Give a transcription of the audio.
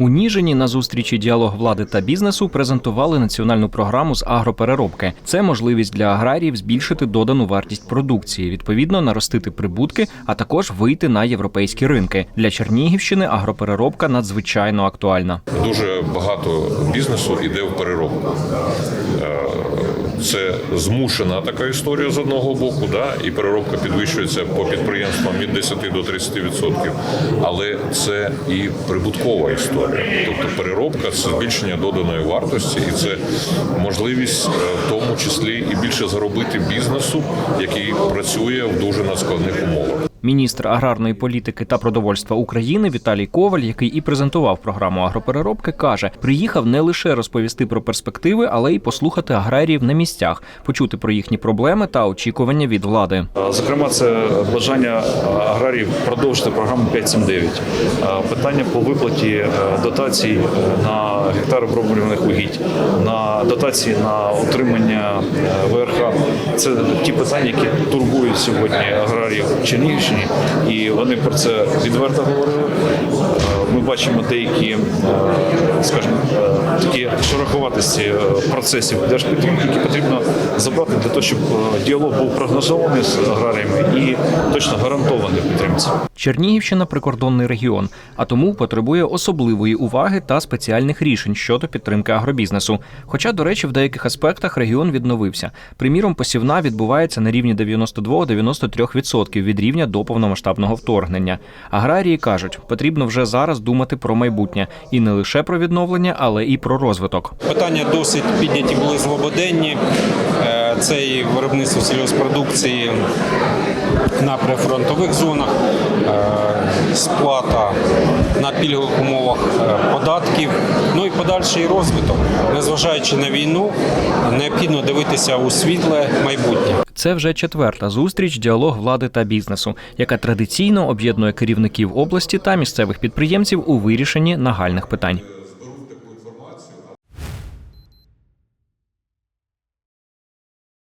У Ніжині на зустрічі діалог влади та бізнесу презентували національну програму з агропереробки. Це можливість для аграріїв збільшити додану вартість продукції, відповідно наростити прибутки, а також вийти на європейські ринки. Для Чернігівщини агропереробка надзвичайно актуальна. Дуже багато бізнесу йде в переробку. Е, Це змушена така історія з одного боку, да, і переробка підвищується по підприємствам від 10 до 30%. Але це і прибуткова історія. Тобто переробка це збільшення доданої вартості, і це можливість е, в тому числі і більше заробити бізнесу, який працює в дуже надскладних умовах. Міністр аграрної політики та продовольства України Віталій Коваль, який і презентував програму агропереробки, каже: приїхав не лише розповісти про перспективи, але й послухати аграріїв на місцях, почути про їхні проблеми та очікування від влади. Зокрема, це бажання аграріїв продовжити програму 579. Питання по виплаті е, дотацій е, на гектар оброблюваних угідь, на дотації на утримання е, ВРХ. Це ті питання, які турбують сьогодні аграріїв Чернігівщині, і вони про це відверто говорили. Ми бачимо деякі, е, скажімо, такі шероховатості е, процесів держпідтримки, які потрібно забрати для того, щоб е, діалог був прогнозований з аграріями і точно гарантований підтримці. Чернігівщина прикордонний регіон, а тому потребує особливої уваги та спеціальних рішень щодо підтримки агробізнесу. Хоча, до речі, в деяких аспектах регіон відновився. Приміром, посівна відбувається на рівні 92-93% від рівня до повномасштабного вторгнення. Аграрії кажуть, потрібно вже зараз думати про майбутнє і не лише про відновлення, але і про розвиток. Питання досить підняті були злободенні. Е, Це і виробництво сільгоспродукції на прифронтових зонах, е, сплата на пільгових умовах е, податків, ну і подальший розвиток. Незважаючи на війну, необхідно дивитися у світле майбутнє. Це вже четверта зустріч діалог влади та бізнесу, яка традиційно об'єднує керівників області та місцевих підприємців у вирішенні нагальних питань.